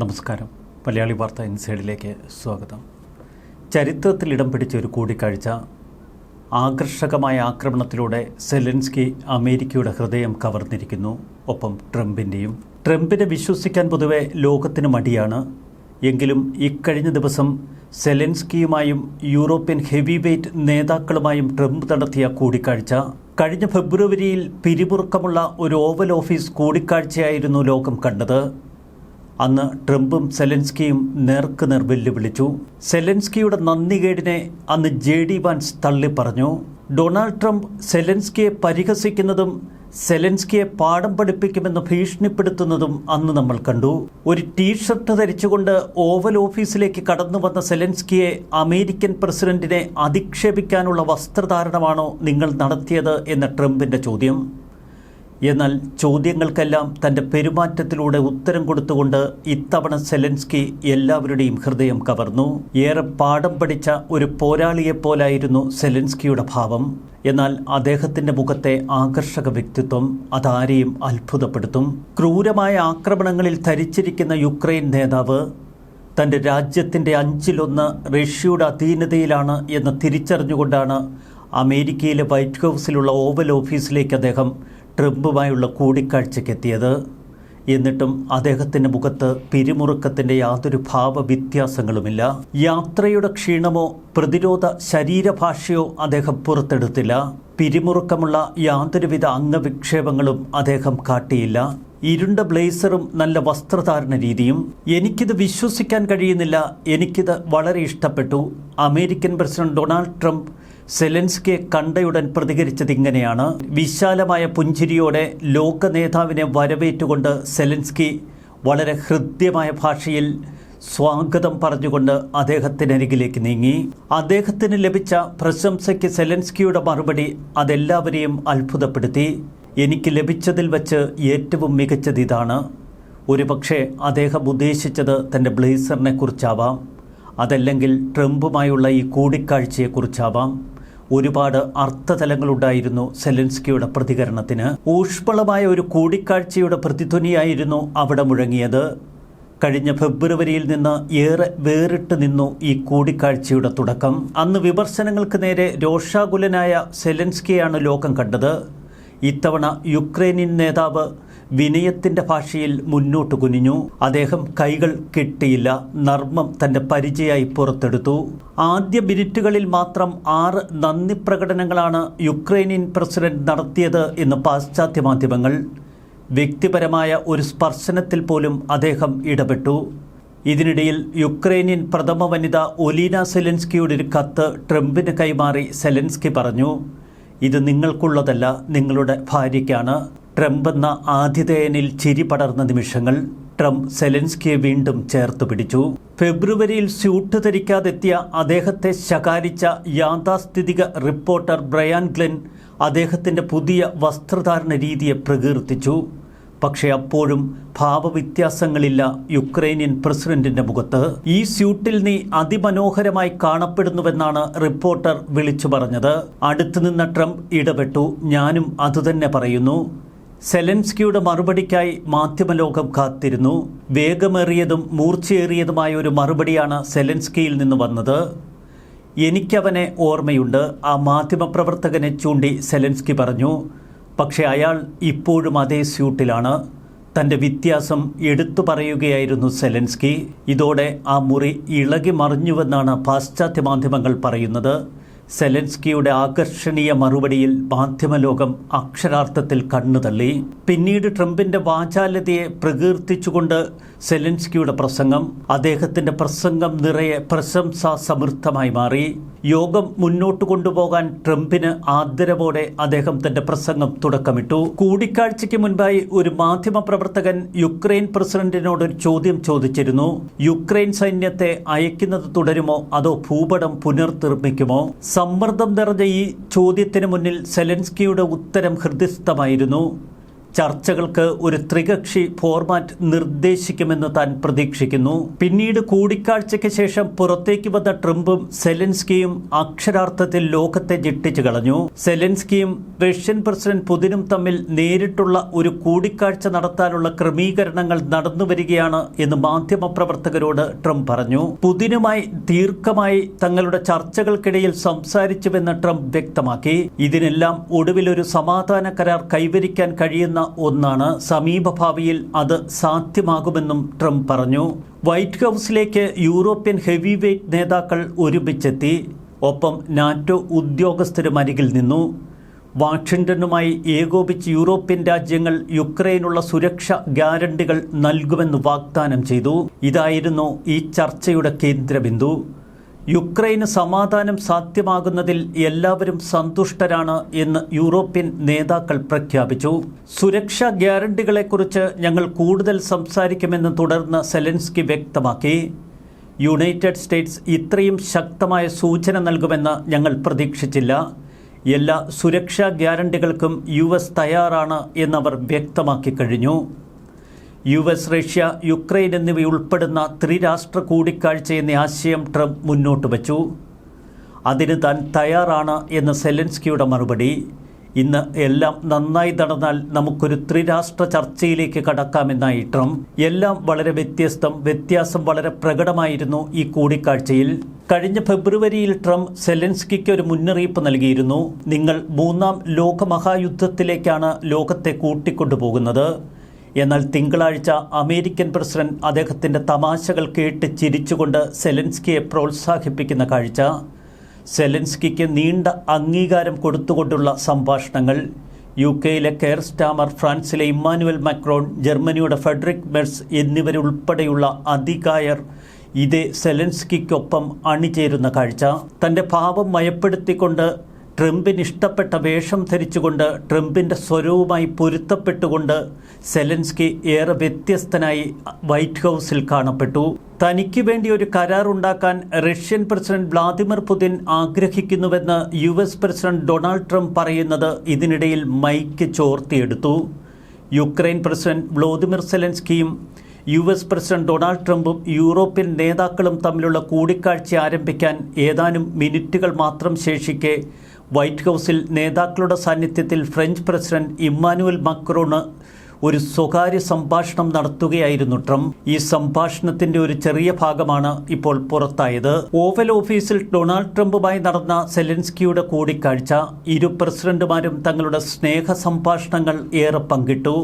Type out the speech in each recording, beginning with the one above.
നമസ്കാരം. മലയാളി വാർത്ത ഇൻസൈഡിലേക്ക് സ്വാഗതം. ചരിത്രത്തിൽ ഇടം പിടിച്ച ഒരു കൂടിക്കാഴ്ച ആകർഷകമായ ആക്രമണത്തിലൂടെ സെലൻസ്കി അമേരിക്കയുടെ ഹൃദയം കവർന്നിരിക്കുന്നു. ഒപ്പം ട്രംപിന്റെയും ട്രംപിനെ വിശ്വസിക്കാൻ പൊതുവെ ലോകത്തിന് മടിയാണ്. എങ്കിലും ഇക്കഴിഞ്ഞ ദിവസം സെലൻസ്കിയുമായും യൂറോപ്യൻ ഹെവി വെയ്റ്റ് നേതാക്കളുമായും ട്രംപ് നടത്തിയ കൂടിക്കാഴ്ച കഴിഞ്ഞ ഫെബ്രുവരിയിൽ പിരിമുറുക്കമുള്ള ഒരു ഓവൽ ഓഫീസ് കൂടിക്കാഴ്ചയായിരുന്നു ലോകം കണ്ടത്. അന്ന് ട്രംപും സെലൻസ്കിയും നേർക്കുനേർ വെല്ലുവിളിച്ചു. സെലൻസ്കിയുടെ നന്ദികേടിനെ അന്ന് ജെ ഡി വാൻസ് തള്ളിപ്പറഞ്ഞു. ഡൊണാൾഡ് ട്രംപ് സെലൻസ്കിയെ പരിഹസിക്കുന്നതും സെലൻസ്കിയെ പാഠം പഠിപ്പിക്കുമെന്ന് ഭീഷണിപ്പെടുത്തുന്നതും അന്ന് നമ്മൾ കണ്ടു. ഒരു ടീഷർട്ട് ധരിച്ചുകൊണ്ട് ഓവൽ ഓഫീസിലേക്ക് കടന്നു വന്ന സെലൻസ്കിയെ അമേരിക്കൻ പ്രസിഡന്റിനെ അധിക്ഷേപിക്കാനുള്ള വസ്ത്രധാരണമാണോ നിങ്ങൾ നടത്തിയത് എന്ന ട്രംപിന്റെ ചോദ്യം. എന്നാൽ ചോദ്യങ്ങൾക്കെല്ലാം തന്റെ പെരുമാറ്റത്തിലൂടെ ഉത്തരം കൊടുത്തുകൊണ്ട് ഇത്തവണ സെലൻസ്കി എല്ലാവരുടെയും ഹൃദയം കവർന്നു. ഏറെ പാഠം പഠിച്ച ഒരു പോരാളിയെപ്പോലായിരുന്നു സെലൻസ്കിയുടെ ഭാവം. എന്നാൽ അദ്ദേഹത്തിന്റെ മുഖത്തെ ആകർഷക വ്യക്തിത്വം അതാരെയും അത്ഭുതപ്പെടുത്തും. ക്രൂരമായ ആക്രമണങ്ങളിൽ ധരിച്ചിരിക്കുന്ന യുക്രൈൻ നേതാവ് തന്റെ രാജ്യത്തിന്റെ അഞ്ചിലൊന്ന് റഷ്യയുടെ അധീനതയിലാണ് എന്ന് തിരിച്ചറിഞ്ഞുകൊണ്ടാണ് അമേരിക്കയിലെ വൈറ്റ് ഹൗസിലുള്ള ഓവൽ ഓഫീസിലേക്ക് അദ്ദേഹം ട്രംപുമായുള്ള കൂടിക്കാഴ്ചയ്ക്കെത്തിയത്. എന്നിട്ടും അദ്ദേഹത്തിന്റെ മുഖത്ത് പിരിമുറുക്കത്തിന്റെ യാതൊരു ഭാവ വ്യത്യാസങ്ങളുമില്ല യാത്രയുടെ ക്ഷീണമോ പ്രതിരോധ ശരീരഭാഷയോ അദ്ദേഹം പുറത്തെടുത്തില്ല. പിരിമുറുക്കമുള്ള യാതൊരുവിധ അംഗവിക്ഷേപങ്ങളും അദ്ദേഹം കാട്ടിയില്ല. ഇരുണ്ട ബ്ലേസറും നല്ല വസ്ത്രധാരണ രീതിയും. എനിക്കിത് വിശ്വസിക്കാൻ കഴിയുന്നില്ല. എനിക്കിത് വളരെ ഇഷ്ടപ്പെട്ടു. അമേരിക്കൻ പ്രസിഡന്റ് ഡൊണാൾഡ് ട്രംപ് സെലൻസ്കിയെ കണ്ടയുടൻ പ്രതികരിച്ചത് ഇങ്ങനെയാണ്. വിശാലമായ പുഞ്ചിരിയോടെ ലോക നേതാവിനെ വരവേറ്റുകൊണ്ട് സെലൻസ്കി വളരെ ഹൃദ്യമായ ഭാഷയിൽ സ്വാഗതം പറഞ്ഞുകൊണ്ട് അദ്ദേഹത്തിനരികിലേക്ക് നീങ്ങി. അദ്ദേഹത്തിന് ലഭിച്ച പ്രശംസയ്ക്ക് സെലൻസ്കിയുടെ മറുപടി അതെല്ലാവരെയും അത്ഭുതപ്പെടുത്തി. എനിക്ക് ലഭിച്ചതിൽ വച്ച് ഏറ്റവും മികച്ചത് ഇതാണ്. ഒരുപക്ഷെ അദ്ദേഹം ഉദ്ദേശിച്ചത് തന്റെ ബ്ലേസറിനെ കുറിച്ചാവാം. അതല്ലെങ്കിൽ ട്രംപുമായുള്ള ഈ കൂടിക്കാഴ്ചയെക്കുറിച്ചാവാം. ഒരുപാട് അർത്ഥതലങ്ങളുണ്ടായിരുന്നു സെലൻസ്കിയുടെ പ്രതികരണത്തിന്. ഊഷ്മളമായ ഒരു കൂടിക്കാഴ്ചയുടെ പ്രതിധ്വനിയായിരുന്നു അവിടെ മുഴങ്ങിയത്. കഴിഞ്ഞ ഫെബ്രുവരിയിൽ നിന്ന് ഏറെ വേറിട്ട് നിന്നു ഈ കൂടിക്കാഴ്ചയുടെ തുടക്കം. അന്ന് വിമർശനങ്ങൾക്ക് നേരെ രോഷാകുലനായ സെലൻസ്കിയാണ് ലോകം കണ്ടത്. ഇത്തവണ യുക്രൈനിയൻ നേതാവ് വിനയത്തിന്റെ ഭാഷയിൽ മുന്നോട്ട് കുനിഞ്ഞു. അദ്ദേഹം കൈകൾ കെട്ടിയില്ല. നർമ്മം തന്റെ പരിചയായി പുറത്തെടുത്തു. ആദ്യ മിനിറ്റുകളിൽ മാത്രം ആറ് നന്ദി പ്രകടനങ്ങളാണ് യുക്രൈനിയൻ പ്രസിഡന്റ് നടത്തിയത് എന്ന് പാശ്ചാത്യ മാധ്യമങ്ങൾ. വ്യക്തിപരമായ ഒരു സ്പർശനത്തിൽ പോലും അദ്ദേഹം ഇടപെട്ടു. ഇതിനിടയിൽ യുക്രൈനിയൻ പ്രഥമ വനിത ഒലീന സെലൻസ്കിയുടെ ഒരു കത്ത് ട്രംപിന് കൈമാറി സെലൻസ്കി പറഞ്ഞു. ഇത് നിങ്ങൾക്കുള്ളതല്ല നിങ്ങളുടെ ഭാര്യയ്ക്കാണ്. ട്രംപ് എന്ന ആതിഥേയനിൽ ചിരി പടർന്ന നിമിഷങ്ങൾ ട്രംപ് സെലൻസ്കിയെ വീണ്ടും ചേർത്ത് പിടിച്ചു. ഫെബ്രുവരിയിൽ സ്യൂട്ട് ധരിക്കാതെത്തിയ അദ്ദേഹത്തെ ശകാരിച്ച യാഥാസ്ഥിതിക റിപ്പോർട്ടർ ബ്രയാൻ ഗ്ലെൻ അദ്ദേഹത്തിന്റെ പുതിയ വസ്ത്രധാരണ രീതിയെ പ്രകീർത്തിച്ചു. പക്ഷേ അപ്പോഴും ഭാവവ്യത്യാസങ്ങളില്ല യുക്രൈനിയൻ പ്രസിഡന്റിന്റെ മുഖത്ത്. ഈ സ്യൂട്ടിൽ നീ അതിമനോഹരമായി കാണപ്പെടുന്നുവെന്നാണ് റിപ്പോർട്ടർ വിളിച്ചു പറഞ്ഞത്. അടുത്തു നിന്ന ട്രംപ് ഇടപെട്ടു. ഞാനും അതുതന്നെ പറയുന്നു. സെലൻസ്കിയുടെ മറുപടിക്കായി മാധ്യമലോകം കാത്തിരുന്നു. വേഗമേറിയതും മൂർച്ചയേറിയതുമായ ഒരു മറുപടിയാണ് സെലൻസ്കിയിൽ നിന്ന് വന്നത്. എനിക്കവനെ ഓർമ്മയുണ്ട്. ആ മാധ്യമപ്രവർത്തകനെ ചൂണ്ടി സെലൻസ്കി പറഞ്ഞു. പക്ഷേ അയാൾ ഇപ്പോഴും അതേ സ്യൂട്ടിലാണ്. തന്റെ വ്യത്യാസം എടുത്തു പറയുകയായിരുന്നു സെലൻസ്കി. ഇതോടെ ആ മുറി ഇളകി മറിഞ്ഞുവെന്നാണ് പാശ്ചാത്യ മാധ്യമങ്ങൾ പറയുന്നത്. സെലൻസ്കിയുടെ ആകർഷണീയ മറുപടിയിൽ മാധ്യമലോകം അക്ഷരാർത്ഥത്തിൽ കണ്ണുതള്ളി. പിന്നീട് ട്രംപിന്റെ വാചാലതയെ പ്രകീർത്തിച്ചുകൊണ്ട് സെലൻസ്കിയുടെ പ്രസംഗം അദ്ദേഹത്തിന്റെ പ്രസംഗം നിറയെ പ്രശംസാ സമൃദ്ധമായി മാറി. യോഗം മുന്നോട്ട് കൊണ്ടുപോകാൻ ട്രംപിന് ആദരവോടെ അദ്ദേഹം തന്റെ പ്രസംഗം തുടക്കമിട്ടു. കൂടിക്കാഴ്ചയ്ക്ക് മുൻപായി ഒരു മാധ്യമ പ്രവർത്തകൻ യുക്രൈൻ പ്രസിഡന്റിനോട് ഒരു ചോദ്യം ചോദിച്ചിരുന്നു. യുക്രൈൻ സൈന്യത്തെ അയക്കുന്നത് തുടരുമോ? അതോ ഭൂപടം പുനർനിർമ്മിക്കുമോ? സമ്മർദ്ദം നിറഞ്ഞ ഈ ചോദ്യത്തിന് മുന്നിൽ സെലൻസ്കിയുടെ ഉത്തരം ഹൃദയസ്ഥമായിരുന്നു. ചർച്ചകൾക്ക് ഒരു ത്രികക്ഷി ഫോർമാറ്റ് നിർദ്ദേശിക്കുമെന്ന് താൻ പ്രതീക്ഷിക്കുന്നു. പിന്നീട് കൂടിക്കാഴ്ചയ്ക്ക് ശേഷം പുറത്തേക്ക് വന്ന ട്രംപും സെലൻസ്കിയും അക്ഷരാർത്ഥത്തിൽ ലോകത്തെ ഞെട്ടിച്ചു കളഞ്ഞു. സെലൻസ്കിയും റഷ്യൻ പ്രസിഡന്റ് പുതിനും തമ്മിൽ നേരിട്ടുള്ള ഒരു കൂടിക്കാഴ്ച നടത്താനുള്ള ക്രമീകരണങ്ങൾ നടന്നുവരികയാണ് എന്ന് മാധ്യമപ്രവർത്തകരോട് ട്രംപ് പറഞ്ഞു. പുതിനുമായി ദീർഘമായി തങ്ങളുടെ ചർച്ചകൾക്കിടയിൽ സംസാരിച്ചുവെന്ന് ട്രംപ് വ്യക്തമാക്കി. ഇതിനെല്ലാം ഒടുവിൽ ഒരു സമാധാന കരാർ കൈവരിക്കാൻ കഴിയുന്ന ഒന്നാണ് സമീപഭാവിയിൽ അത് സാധ്യമാകുമെന്നും ട്രംപ് പറഞ്ഞു. വൈറ്റ് ഹൗസിലേക്ക് യൂറോപ്യൻ ഹെവി വെയ്റ്റ് നേതാക്കൾ ഒരുമിച്ചെത്തി. ഒപ്പം നാറ്റോ ഉദ്യോഗസ്ഥരും അരികിൽ നിന്നു. വാഷിംഗ്ടണുമായി ഏകോപിച്ച് യൂറോപ്യൻ രാജ്യങ്ങൾ യുക്രൈനുള്ള സുരക്ഷ ഗ്യാരണ്ടികൾ നൽകുമെന്ന് വാഗ്ദാനം ചെയ്തു. ഇതായിരുന്നു ഈ ചർച്ചയുടെ കേന്ദ്രബിന്ദു. യുക്രൈന് സമാധാനം സാധ്യമാകുന്നതിൽ എല്ലാവരും സന്തുഷ്ടരാണ് എന്ന് യൂറോപ്യൻ നേതാക്കൾ പ്രഖ്യാപിച്ചു. സുരക്ഷാ ഗ്യാരണ്ടികളെക്കുറിച്ച് ഞങ്ങൾ കൂടുതൽ സംസാരിക്കുമെന്ന് തുടർന്ന് സെലൻസ്കി വ്യക്തമാക്കി. യുണൈറ്റഡ് സ്റ്റേറ്റ്സ് ഇത്രയും ശക്തമായ സൂചന നൽകുമെന്ന് ഞങ്ങൾ പ്രതീക്ഷിച്ചില്ല. എല്ലാ സുരക്ഷാ ഗ്യാരണ്ടികൾക്കും യു എസ് തയ്യാറാണ് എന്നവർ വ്യക്തമാക്കി കഴിഞ്ഞു. യു എസ് റഷ്യ യുക്രൈൻ എന്നിവയുൾപ്പെടുന്ന ത്രിരാഷ്ട്ര കൂടിക്കാഴ്ച എന്ന ആശയം ട്രംപ് മുന്നോട്ട് വച്ചു. അതിന് താൻ തയ്യാറാണ് എന്ന സെലൻസ്കിയുടെ മറുപടി. ഇന്ന് എല്ലാം നന്നായി നടന്നാൽ നമുക്കൊരു ത്രിരാഷ്ട്ര ചർച്ചയിലേക്ക് കടക്കാമെന്നായി ട്രംപ്. എല്ലാം വളരെ വ്യത്യസ്തം വ്യത്യാസം വളരെ പ്രകടമായിരുന്നു ഈ കൂടിക്കാഴ്ചയിൽ. കഴിഞ്ഞ ഫെബ്രുവരിയിൽ ട്രംപ് സെലൻസ്കിക്ക് ഒരു മുന്നറിയിപ്പ് നൽകിയിരുന്നു. നിങ്ങൾ മൂന്നാം ലോകമഹായുദ്ധത്തിലേക്കാണ് ലോകത്തെ കൂട്ടിക്കൊണ്ടുപോകുന്നത്. എന്നാൽ തിങ്കളാഴ്ച അമേരിക്കൻ പ്രസിഡന്റ് അദ്ദേഹത്തിന്റെ തമാശകൾ കേട്ട് ചിരിച്ചുകൊണ്ട് സെലൻസ്കിയെ പ്രോത്സാഹിപ്പിക്കുന്ന കാഴ്ച. സെലൻസ്കിക്ക് നീണ്ട അംഗീകാരം കൊടുത്തുകൊണ്ടുള്ള സംഭാഷണങ്ങൾ. യു കെയിലെ കെയർ സ്റ്റാമർ ഫ്രാൻസിലെ ഇമ്മാനുവൽ മക്രോൺ ജർമ്മനിയുടെ ഫെഡറിക് മെർസ് എന്നിവരുൾപ്പെടെയുള്ള അധികായർ ഇതേ സെലൻസ്കിക്കൊപ്പം അണിചേരുന്ന കാഴ്ച. തന്റെ ഭാവം മയപ്പെടുത്തിക്കൊണ്ട് ട്രംപിന് ഇഷ്ടപ്പെട്ട വേഷം ധരിച്ചുകൊണ്ട് ട്രംപിന്റെ സ്വരവുമായി പൊരുത്തപ്പെട്ടുകൊണ്ട് സെലൻസ്കി ഏറെ വ്യത്യസ്തനായി വൈറ്റ് ഹൗസിൽ കാണപ്പെട്ടു. തനിക്ക് വേണ്ടി ഒരു കരാർ ഉണ്ടാക്കാൻ റഷ്യൻ പ്രസിഡന്റ് വ്ളാദിമിർ പുതിൻ ആഗ്രഹിക്കുന്നുവെന്ന് U S president Donald Trump പറയുന്നത് ഇതിനിടയിൽ മൈക്ക് ചോർത്തിയെടുത്തു. യുക്രൈൻ പ്രസിഡന്റ് വ്ളോദിമിർ സെലൻസ്കിയും യു എസ് പ്രസിഡന്റ് ഡൊണാൾഡ് ട്രംപും യൂറോപ്യൻ നേതാക്കളും തമ്മിലുള്ള കൂടിക്കാഴ്ച ആരംഭിക്കാൻ ഏതാനും മിനിറ്റുകൾ മാത്രം ശേഷിക്കെ വൈറ്റ് ഹൗസിൽ നേതാക്കളുടെ സാന്നിധ്യത്തിൽ ഫ്രഞ്ച് പ്രസിഡന്റ് ഇമ്മാനുവൽ മക്രോണ് ഒരു സ്വകാര്യ സംഭാഷണം നടത്തുകയായിരുന്നു ട്രംപ്. ഈ സംഭാഷണത്തിന്റെ ഒരു ചെറിയ ഭാഗമാണ് ഇപ്പോൾ പുറത്തായത്. ഓവൽ ഓഫീസിൽ ഡൊണാൾഡ് ട്രംപുമായി നടന്ന സെലൻസ്കിയുടെ കൂടിക്കാഴ്ച ഇരു പ്രസിഡന്റുമാരും തങ്ങളുടെ സ്നേഹ സംഭാഷണങ്ങൾ ഏറെ പങ്കിട്ടു.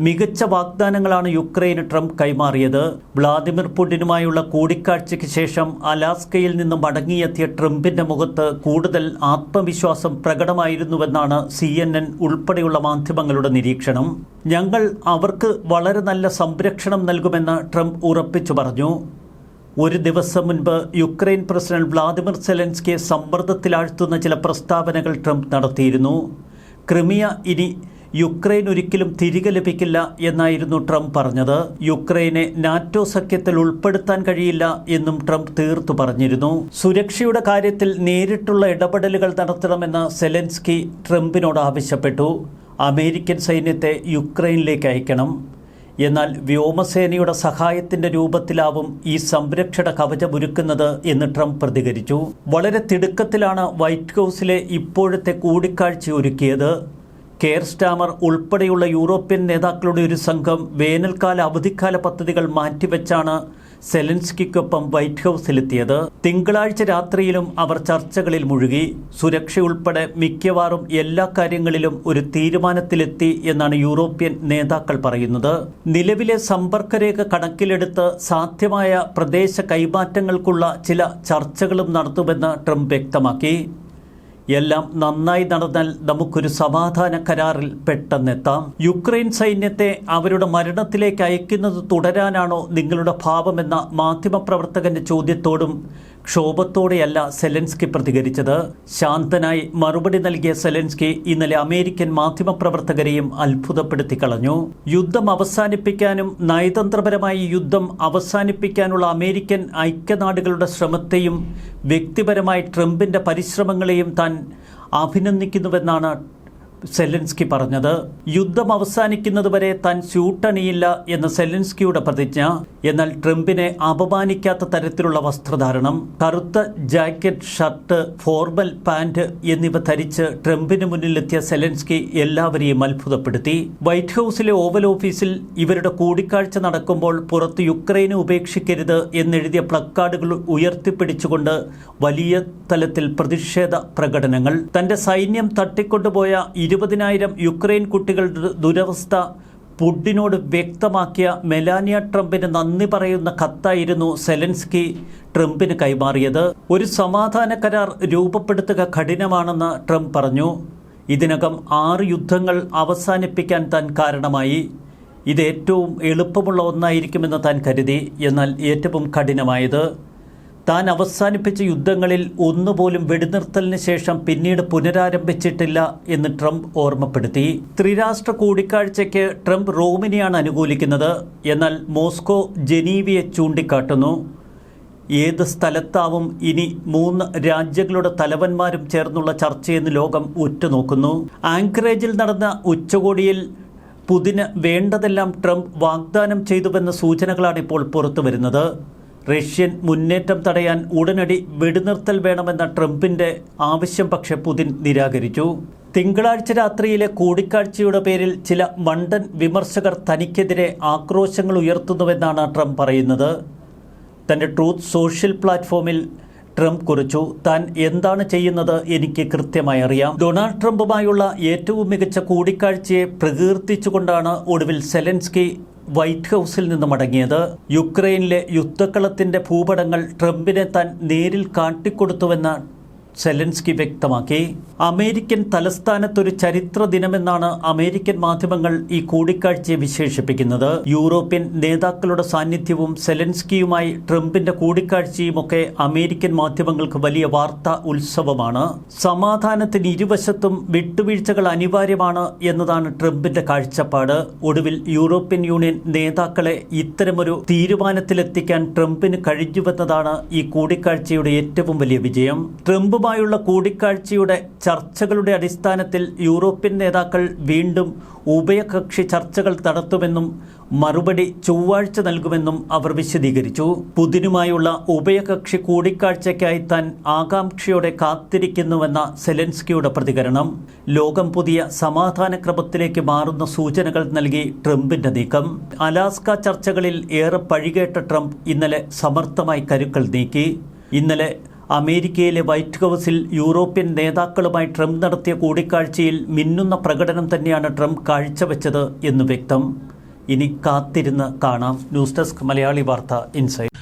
മികച്ച വാഗ്ദാനങ്ങളാണ് യുക്രൈന് ട്രംപ് കൈമാറിയത്. വ്ളാദിമിർ പുടിനുമായുള്ള കൂടിക്കാഴ്ചയ്ക്ക് ശേഷം അലാസ്കയിൽ നിന്ന് മടങ്ങിയെത്തിയ ട്രംപിന്റെ മുഖത്ത് കൂടുതൽ ആത്മവിശ്വാസം പ്രകടമായിരുന്നുവെന്നാണ് സി എൻ എൻ ഉൾപ്പെടെയുള്ള മാധ്യമങ്ങളുടെ നിരീക്ഷണം. ഞങ്ങൾ അവർക്ക് വളരെ നല്ല സംരക്ഷണം നൽകുമെന്ന് ട്രംപ് ഉറപ്പിച്ചു പറഞ്ഞു. ഒരു ദിവസം മുൻപ് യുക്രൈൻ പ്രസിഡന്റ് വ്ളാദിമിർ സെലൻസ്കിയെ സമ്മർദ്ദത്തിലാഴ്ത്തുന്ന ചില പ്രസ്താവനകൾ ട്രംപ് നടത്തിയിരുന്നു. ക്രിമിയ ഇനി യുക്രൈൻ ഒരിക്കലും തിരികെ ലഭിക്കില്ല എന്നായിരുന്നു ട്രംപ് പറഞ്ഞത്. യുക്രൈനെ നാറ്റോ സഖ്യത്തിൽ ഉൾപ്പെടുത്താൻ കഴിയില്ല എന്നും ട്രംപ് തീർത്തു പറഞ്ഞിരുന്നു. സുരക്ഷയുടെ കാര്യത്തിൽ നേരിട്ടുള്ള ഇടപെടലുകൾ നടത്തണമെന്ന് സെലൻസ്കി ട്രംപിനോട് ആവശ്യപ്പെട്ടു. അമേരിക്കൻ സൈന്യത്തെ യുക്രൈനിലേക്ക് അയക്കണം. എന്നാൽ വ്യോമസേനയുടെ സഹായത്തിന്റെ രൂപത്തിലാവും ഈ സംരക്ഷണ കവചമൊരുക്കുന്നത് എന്ന് ട്രംപ് പ്രതികരിച്ചു. വളരെ തിടുക്കത്തിലാണ് വൈറ്റ് ഹൗസിലെ ഇപ്പോഴത്തെ കൂടിക്കാഴ്ച ഒരുക്കിയത്. കെയർ സ്റ്റാമർ ഉൾപ്പെടെയുള്ള യൂറോപ്യൻ നേതാക്കളുടെ ഒരു സംഘം വേനൽക്കാല അവധിക്കാല പദ്ധതികൾ മാറ്റിവെച്ചാണ് സെലൻസ്കിക്കൊപ്പം വൈറ്റ് ഹൗസിലെത്തിയത്. തിങ്കളാഴ്ച രാത്രിയിലും അവർ ചർച്ചകളിൽ മുഴുകി. സുരക്ഷയുൾപ്പെടെ മിക്കവാറും എല്ലാ കാര്യങ്ങളിലും ഒരു തീരുമാനത്തിലെത്തി എന്നാണ് യൂറോപ്യൻ നേതാക്കൾ പറയുന്നത്. നിലവിലെ സമ്പർക്കരേഖ കണക്കിലെടുത്ത് സാധ്യമായ പ്രദേശ കൈമാറ്റങ്ങൾക്കുള്ള ചില ചർച്ചകളും നടത്തുമെന്ന് ട്രംപ് വ്യക്തമാക്കി. എല്ലാം നന്നായി നടന്നാൽ നമുക്കൊരു സമാധാന കരാറിൽ പെട്ടെന്നെത്താം. യുക്രൈൻ സൈന്യത്തെ അവരുടെ മരണത്തിലേക്ക് അയക്കുന്നത് തുടരാനാണോ നിങ്ങളുടെ ഭാവമെന്ന മാധ്യമപ്രവർത്തകന്റെ ചോദ്യത്തോടും ക്ഷോഭത്തോടെയല്ല സെലൻസ്കി പ്രതികരിച്ചത്. ശാന്തനായി മറുപടി നൽകിയ സെലൻസ്കി ഇന്നലെ അമേരിക്കൻ മാധ്യമപ്രവർത്തകരെയും അത്ഭുതപ്പെടുത്തി കളഞ്ഞു യുദ്ധം അവസാനിപ്പിക്കാനും നയതന്ത്രപരമായി യുദ്ധം അവസാനിപ്പിക്കാനുള്ള അമേരിക്കൻ ഐക്യനാടുകളുടെ ശ്രമത്തെയും വ്യക്തിപരമായി ട്രംപിന്റെ പരിശ്രമങ്ങളെയും താൻ അഭിനന്ദിക്കുന്നുവെന്നാണ് സെലൻസ്കി പറഞ്ഞത് യുദ്ധം അവസാനിക്കുന്നതുവരെ താൻ സ്യൂട്ടണിയില്ല എന്ന സെലൻസ്കിയുടെ പ്രതിജ്ഞ എന്നാൽ ട്രംപിനെ അപമാനിക്കാത്ത തരത്തിലുള്ള വസ്ത്രധാരണം കറുത്ത ജാക്കറ്റ് ഷർട്ട് ഫോർമൽ പാന്റ് എന്നിവ ധരിച്ച് ട്രംപിന് മുന്നിലെത്തിയ സെലൻസ്കി എല്ലാവരെയും അത്ഭുതപ്പെടുത്തി. വൈറ്റ് ഹൌസിലെ ഓവൽ ഓഫീസിൽ ഇവരുടെ കൂടിക്കാഴ്ച നടക്കുമ്പോൾ പുറത്ത് യുക്രൈനെ ഉപേക്ഷിക്കരുത് എന്നെഴുതിയ പ്ലക്കാർഡുകൾ ഉയർത്തിപ്പിടിച്ചുകൊണ്ട് വലിയ തലത്തിൽ പ്രതിഷേധ പ്രകടനങ്ങൾ. തന്റെ സൈന്യം തട്ടിക്കൊണ്ടുപോയ ഇരുപതിനായിരം യുക്രൈൻ കുട്ടികളുടെ ദുരവസ്ഥ പുടിനോട് വ്യക്തമാക്കിയ മെലാനിയ ട്രംപിന് നന്ദി പറയുന്ന കത്തായിരുന്നു സെലൻസ്കി ട്രംപിന് കൈമാറിയത്. ഒരു സമാധാന കരാർ രൂപപ്പെടുത്തുക കഠിനമാണെന്ന് ട്രംപ് പറഞ്ഞു. ഇതിനകം ആറ് യുദ്ധങ്ങൾ അവസാനിപ്പിക്കാൻ താൻ കാരണമായി. ഇത് ഏറ്റവും എളുപ്പമുള്ള ഒന്നായിരിക്കുമെന്ന് താൻ കരുതി എന്നാൽ ഏറ്റവും കഠിനമായത് താൻ അവസാനിപ്പിച്ച യുദ്ധങ്ങളിൽ ഒന്നുപോലും വെടിനിർത്തലിന് ശേഷം പിന്നീട് പുനരാരംഭിച്ചിട്ടില്ല എന്ന് ട്രംപ് ഓർമ്മപ്പെടുത്തി. ത്രിരാഷ്ട്ര കൂടിക്കാഴ്ചയ്ക്ക് ട്രംപ് റോമിനെയാണ് അനുകൂലിക്കുന്നത്. എന്നാൽ മോസ്കോ ജനീവിയെ ചൂണ്ടിക്കാട്ടുന്നു. ഏത് സ്ഥലത്താവും ഇനി മൂന്ന് രാജ്യങ്ങളുടെ തലവന്മാരും ചേർന്നുള്ള ചർച്ചയെന്ന് ലോകം ഉറ്റുനോക്കുന്നു. ആങ്കറേജിൽ നടന്ന ഉച്ചകോടിയിൽ പുതിന് വേണ്ടതെല്ലാം ട്രംപ് വാഗ്ദാനം ചെയ്തുവെന്ന സൂചനകളാണ് ഇപ്പോൾ പുറത്തു വരുന്നത് റഷ്യൻ മുന്നേറ്റം തടയാൻ ഉടനടി വെടിനിർത്തൽ വേണമെന്ന ട്രംപിന്റെ ആവശ്യം പക്ഷെ പുതിൻ നിരാകരിച്ചു. തിങ്കളാഴ്ച രാത്രിയിലെ കൂടിക്കാഴ്ചയുടെ പേരിൽ ചില മണ്ടൻ വിമർശകർ തനിക്കെതിരെ ആക്രോശങ്ങൾ ഉയർത്തുന്നുവെന്നാണ് ട്രംപ് പറയുന്നത്. തന്റെ ട്രൂത്ത് സോഷ്യൽ പ്ലാറ്റ്ഫോമിൽ ട്രംപ് കുറിച്ചു താൻ എന്താണ് ചെയ്യുന്നത് എനിക്ക് കൃത്യമായി അറിയാം. ഡൊണാൾഡ് ട്രംപുമായുള്ള ഏറ്റവും മികച്ച കൂടിക്കാഴ്ചയെ പ്രകീർത്തിച്ചുകൊണ്ടാണ് ഒടുവിൽ സെലൻസ്കി വൈറ്റ് ഹൗസിൽ നിന്ന് മടങ്ങിയത്. യുക്രൈനിലെ യുദ്ധക്കളത്തിന്റെ ഭൂപടങ്ങൾ ട്രംപിനെ താൻ നേരിൽ കാട്ടിക്കൊടുത്തുവെന്ന സെലൻസ്കി വ്യക്തമാക്കി. അമേരിക്കൻ തലസ്ഥാനത്തൊരു ചരിത്ര ദിനമെന്നാണ് അമേരിക്കൻ മാധ്യമങ്ങൾ ഈ കൂടിക്കാഴ്ചയെ വിശേഷിപ്പിക്കുന്നത്. യൂറോപ്യൻ നേതാക്കളുടെ സാന്നിധ്യവും സെലൻസ്കിയുമായി ട്രംപിന്റെ കൂടിക്കാഴ്ചയുമൊക്കെ അമേരിക്കൻ മാധ്യമങ്ങൾക്ക് വലിയ വാർത്താ ഉത്സവമാണ്. സമാധാനത്തിന് ഇരുവശത്തും വിട്ടുവീഴ്ചകൾ അനിവാര്യമാണ് എന്നതാണ് ട്രംപിന്റെ കാഴ്ചപ്പാട്. ഒടുവിൽ യൂറോപ്യൻ യൂണിയൻ നേതാക്കളെ ഇത്തരമൊരു തീരുമാനത്തിലെത്തിക്കാൻ ട്രംപിന് കഴിഞ്ഞുവെന്നതാണ് ഈ കൂടിക്കാഴ്ചയുടെ ഏറ്റവും വലിയ വിജയം. ട്രംപുമായുള്ള കൂടിക്കാഴ്ചയുടെ ചർച്ചകളുടെ അടിസ്ഥാനത്തിൽ യൂറോപ്യൻ നേതാക്കൾ വീണ്ടും ഉഭയകക്ഷി ചർച്ചകൾ നടത്തുമെന്നും മറുപടി ചൊവ്വാഴ്ച നൽകുമെന്നും അവർ വിശദീകരിച്ചു. പുതിനുമായുള്ള ഉഭയകക്ഷി കൂടിക്കാഴ്ചയ്ക്കായി താൻ ആകാംക്ഷയോടെ കാത്തിരിക്കുന്നുവെന്ന സെലൻസ്കിയുടെ പ്രതികരണം. ലോകം പുതിയ സമാധാന ക്രമത്തിലേക്ക് മാറുന്ന സൂചനകൾ നൽകി ട്രംപിന്റെ നീക്കം. അലാസ്ക ചർച്ചകളിൽ ഏറെ പഴികേട്ട ട്രംപ് ഇന്നലെ സമർത്ഥമായി കരുക്കൾ നീക്കി. ഇന്നലെ അമേരിക്കയിലെ വൈറ്റ് ഹൗസിൽ യൂറോപ്യൻ നേതാക്കളുമായി ട്രംപ് നടത്തിയ കൂടിക്കാഴ്ചയിൽ മിന്നുന്ന പ്രകടനം തന്നെയാണ് ട്രംപ് കാഴ്ചവെച്ചത് എന്ന് വ്യക്തം. ഇനി കാത്തിരുന്ന് കാണാം. ന്യൂസ് ഡെസ്ക് മലയാളി വാർത്ത ഇൻസൈറ്റ്